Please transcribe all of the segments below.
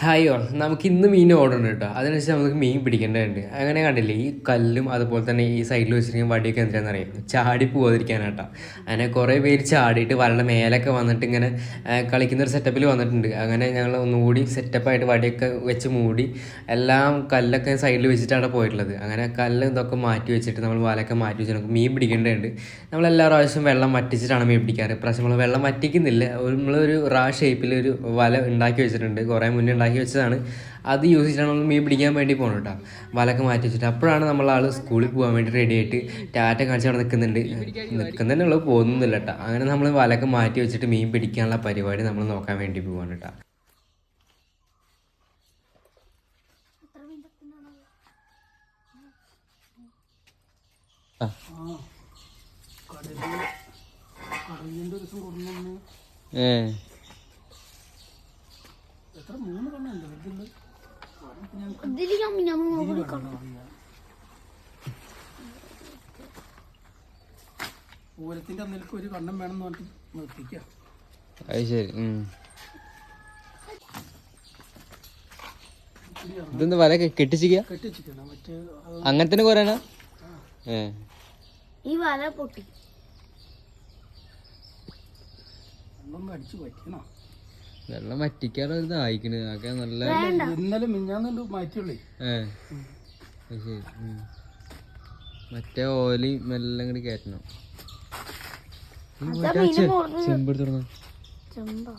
Hi നമുക്ക് ഇന്ന് മീൻ order ഉണ്ട് കേട്ടോ അതിനനുസരിച്ച് നമുക്ക് മീൻ പിടിക്കേണ്ടതുണ്ട്. അങ്ങനെ കണ്ടില്ലേ ഈ കല്ലും അതുപോലെ തന്നെ ഈ സൈഡിൽ വെച്ചിരിക്കുന്ന വടിയൊക്കെ എന്തിനാണെന്ന് അറിയാം? ചാടി പോകാതിരിക്കാനാട്ടോ അങ്ങനെ കുറേ പേര് ചാടിയിട്ട് വലയുടെ മേലൊക്കെ വന്നിട്ട് ഇങ്ങനെ കളിക്കുന്ന ഒരു സെറ്റപ്പിൽ വന്നിട്ടുണ്ട്. അങ്ങനെ ഞങ്ങൾ ഒന്നുകൂടി സെറ്റപ്പായിട്ട് വടിയൊക്കെ വെച്ച് മൂടി എല്ലാം കല്ലൊക്കെ സൈഡിൽ വെച്ചിട്ടാണ് പോയിട്ടുള്ളത്. അങ്ങനെ കല്ല് ഇതൊക്കെ മാറ്റി വെച്ചിട്ട് നമ്മൾ വലയൊക്കെ മാറ്റി വെച്ച് നമുക്ക് മീൻ പിടിക്കേണ്ടതുണ്ട്. നമ്മൾ എല്ലാ പ്രാവശ്യവും വെള്ളം വറ്റിച്ചിട്ടാണ് മീൻ പിടിക്കാറ്. പ്രാവശ്യം നമ്മൾ വെള്ളം വറ്റിക്കുന്നില്ല. നമ്മളൊരു റാ ഷേപ്പിൽ ഒരു വല ഉണ്ടാക്കി വെച്ചിട്ടുണ്ട്. കുറേ മുന്നേ ഉണ്ടാക്കി വെച്ചതാണ്. അത് യൂസ് ചെയ്തിട്ടാണ് നമ്മൾ മീൻ പിടിക്കാൻ വേണ്ടി പോകണം കേട്ടോ വലക്ക് മാറ്റി വെച്ചിട്ട് അപ്പോഴാണ് നമ്മൾ ആൾ സ്കൂളിൽ പോകാൻ വേണ്ടി റെഡി ആയിട്ട് ടാറ്റ കാണിച്ച് അവിടെ നിൽക്കുന്നുണ്ട്. നിൽക്കുന്നതന്നെ ഉള്ളൂ പോകുന്നില്ല കേട്ടോ അങ്ങനെ നമ്മൾ വലക്ക് മാറ്റി വെച്ചിട്ട് മീൻ പിടിക്കാനുള്ള പരിപാടി നമ്മൾ നോക്കാൻ വേണ്ടി പോവാണ് കേട്ടോ ഏ. എത്ര? മൂന്ന് കണ്ണുണ്ട്. ഇതിൽ ഇതിൽ ഞമ്മ ഞമ്മ നോക്കി പൂരത്തിന്റെ അന്നേക്ക് ഒരു കണ്ണം വേണം എന്ന് പറഞ്ഞിട്ട് നിർത്തിക്കുക അത് ശരി ഇതെന്താ വല കെട്ടിച്ചിക്ക കെട്ടിച്ചിരിക്കണം മറ്റേ അത് അങ്ങനെ തന്നെ കുറേനാ ഏ. ഈ വല പൊട്ടി. അടിച്ചു പറ്റണം വെള്ളം വറ്റിക്കാറ് ഇതായിക്കണ് അതൊക്കെ നല്ല ഇന്നലെ മിഞ്ഞാന്നല്ലോ മാറ്റിയുള്ളേ? ശരി. മറ്റേ ഓലി മെല്ലെ ഇങ്ങോട്ട് കയറ്റണം ചെമ്പെടുത്ത് ചെമ്പോ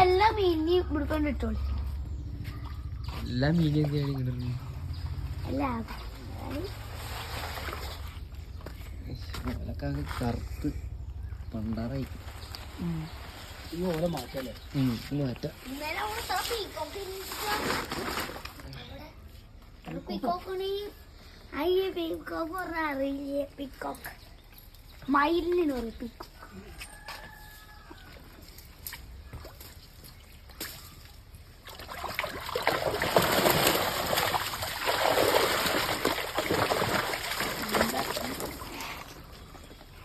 എല്ലാ മീനിനെയും ഇട്ടോളി എല്ലാ മീനും എന്തിനാണ്? എല്ലാ ഓലൊക്കെ ആകെ കറുത്ത് പണ്ടാറായി. ഈ ഓല മാറ്റല്ലേ? മാറ്റാം. അയ്യേ പീക്കോക്ക് പറഞ്ഞ അറിയില്ലേ? പിക്കോക്ക് മയിലിന് പറയും പീക്കോക്ക്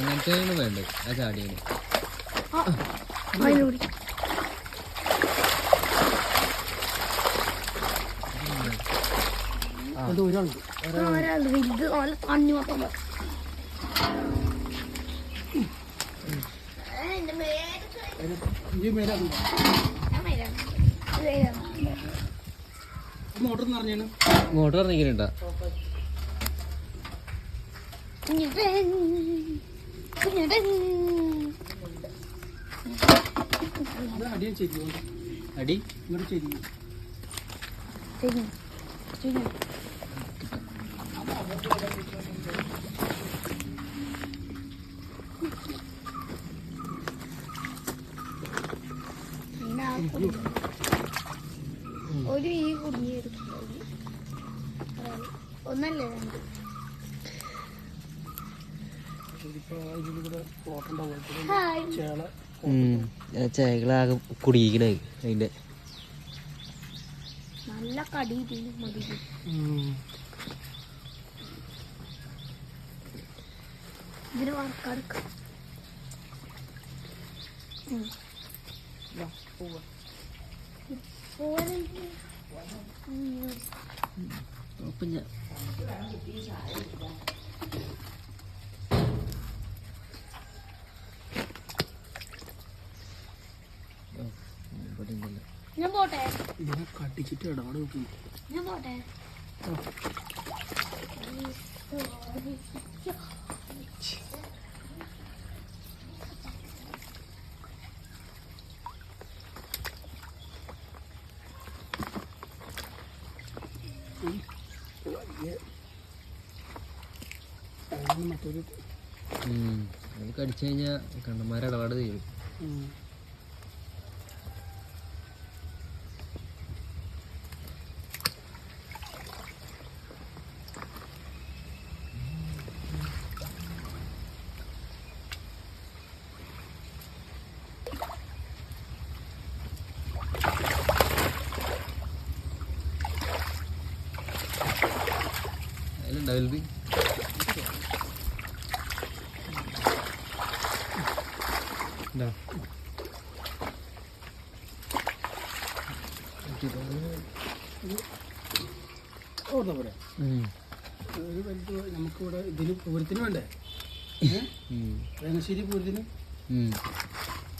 ഞാൻ വേണ്ട ആ വരാം. മോട്ടർ മോട്ടർ ഇറങ്ങിയിട്ടുണ്ടാ ഒരു ഈ കുഞ്ഞി എടുക്കുന്നത് ഒന്നല്ലേ രണ്ട്? ചേകളാകെ കുടിയിക്കണ അതിന്റെ നല്ല കടി ഇതിന് വറക്കെടുക്ക അപ്പൊ ഞാൻ ഞാൻ പോട്ടെ. കടിച്ചിട്ട് കട്ടിച്ചിട്ട് ഇടപാട് നോക്കി. ഞാൻ പോട്ടെ. മറ്റൊരു കടിച്ചു കഴിഞ്ഞാൽ കണ്ണന്മാരെ ഇടപാട് ചെയ്യും അതിലുണ്ടാവില്ല ഓർമ്മ പോരെ. ഒരു വലുത് നമുക്കിവിടെ ഇതിന് പൂരത്തിന് വേണ്ടേ? വേങ്ങശ്ശേരി പൂരത്തിന് അതിനെ കൊണ്ടുവരും. അപ്പോൾ മതിയില്ലേ?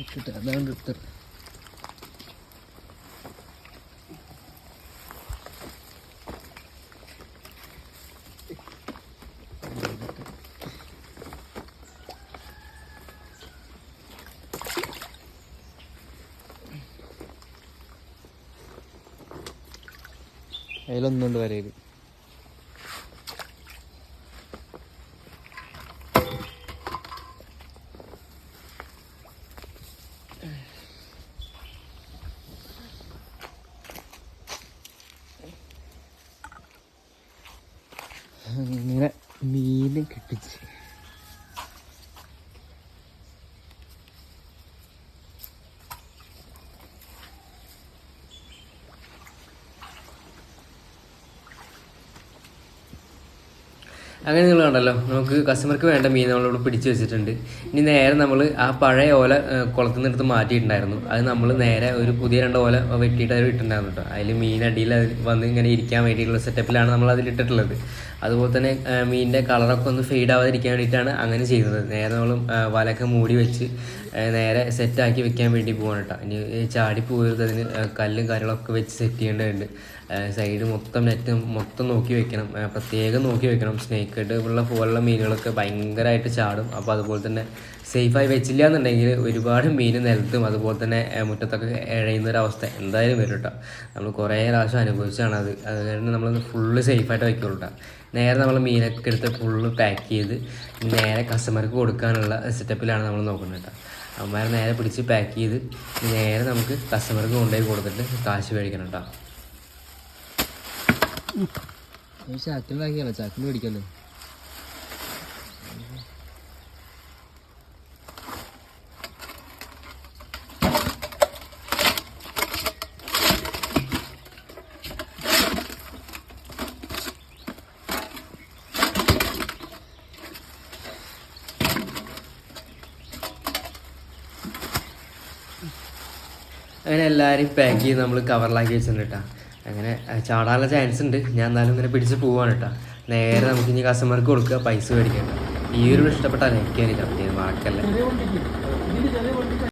ഇട്ടിട്ട് അതാണ്ട് ഇട്ട്. അതിലൊന്നുകൊണ്ട് വരയത് അങ്ങനെ മീനെ കിട്ടിച്ച് അങ്ങനെ നിങ്ങൾ കണ്ടല്ലോ. നമുക്ക് കസ്റ്റമർക്ക് വേണ്ട മീൻ നമ്മളിവിടെ പിടിച്ചു വെച്ചിട്ടുണ്ട്. ഇനി നേരെ നമ്മൾ ആ പഴയ ഓല കുളത്തിൽ നിന്ന് എടുത്ത് മാറ്റിയിട്ടുണ്ടായിരുന്നു. അത് നമ്മൾ നേരെ ഒരു പുതിയ രണ്ട് ഓല വെട്ടിയിട്ട് അത് ഇട്ടിട്ടുണ്ടായിരുന്നു കേട്ടോ. അതിൽ മീൻ അടിയിൽ അതിൽ വന്ന് ഇങ്ങനെ ഇരിക്കാൻ വേണ്ടിയിട്ടുള്ള സെറ്റപ്പിലാണ് നമ്മൾ അതിൽ ഇട്ടിട്ടുള്ളത്. അതുപോലെ തന്നെ മീനിന്റെ കളറൊക്കെ ഒന്ന് ഫെയ്ഡ് ആവാതിരിക്കാൻ വേണ്ടിയിട്ടാണ് അങ്ങനെ ചെയ്യുന്നത് നേരെ നമ്മൾ വലയൊക്കെ മൂടി വെച്ച് നേരെ സെറ്റാക്കി വെക്കാൻ വേണ്ടി പോകണം കേട്ടോ. ഇനി ചാടി പോയത് അതിന് കല്ലും കാര്യങ്ങളൊക്കെ വെച്ച് സെറ്റ് ചെയ്യേണ്ടതുണ്ട്. സൈഡ് മൊത്തം നെറ്റ് മൊത്തം നോക്കി വെക്കണം. പ്രത്യേകം നോക്കി വെക്കണം. സ്നേക്ക് ഉള്ള പോലുള്ള മീനുകളൊക്കെ ഭയങ്കരമായിട്ട് ചാടും. അപ്പോൾ അതുപോലെ തന്നെ സേഫായി വെച്ചില്ല എന്നുണ്ടെങ്കിൽ ഒരുപാട് മീൻ നിലത്തും അതുപോലെ തന്നെ മുറ്റത്തൊക്കെ ഇഴയുന്ന ഒരു അവസ്ഥ എന്തായാലും വരും കേട്ടോ നമ്മൾ കുറേ പ്രാവശ്യം അനുഭവിച്ചാണ് അത്. അത് കാരണം നമ്മൾ ഫുള്ള് സേഫായിട്ട് വയ്ക്കുള്ളൂ കേട്ടോ നേരെ നമ്മൾ മീനൊക്കെ എടുത്ത് ഫുള്ള് പാക്ക് ചെയ്ത് നേരെ കസ്റ്റമർക്ക് കൊടുക്കാനുള്ള സെറ്റപ്പിലാണ് നമ്മൾ നോക്കുന്നത് കേട്ടോ അമ്മമാരെ നേരെ പിടിച്ച് പാക്ക് ചെയ്ത് നേരെ നമുക്ക് കസ്റ്റമർക്ക് കൊണ്ടുപോയി കൊടുത്തിട്ട് കാശ് മേടിക്കണം കേട്ടോ ചാക്കിലാക്കിയല്ലോ ചാക്കിൽ മേടിക്കല്ലോ അങ്ങനെ എല്ലാവരും പാക്ക് ചെയ്ത് നമ്മൾ കവറിലാക്കി വെച്ചിട്ടുണ്ട് കേട്ടോ അങ്ങനെ ചാടാനുള്ള ചാൻസ് ഉണ്ട്. ഞാൻ എന്നാലും ഇങ്ങനെ പിടിച്ച് പോവാണ് കേട്ടോ നേരെ നമുക്ക് ഇനി കസ്റ്റമർക്ക് കൊടുക്കുക പൈസ മേടിക്കണ്ട ഈ ഒരു ഇഷ്ടപ്പെട്ടാൽ എനിക്ക് ചെറിയ വണ്ടിക്ക്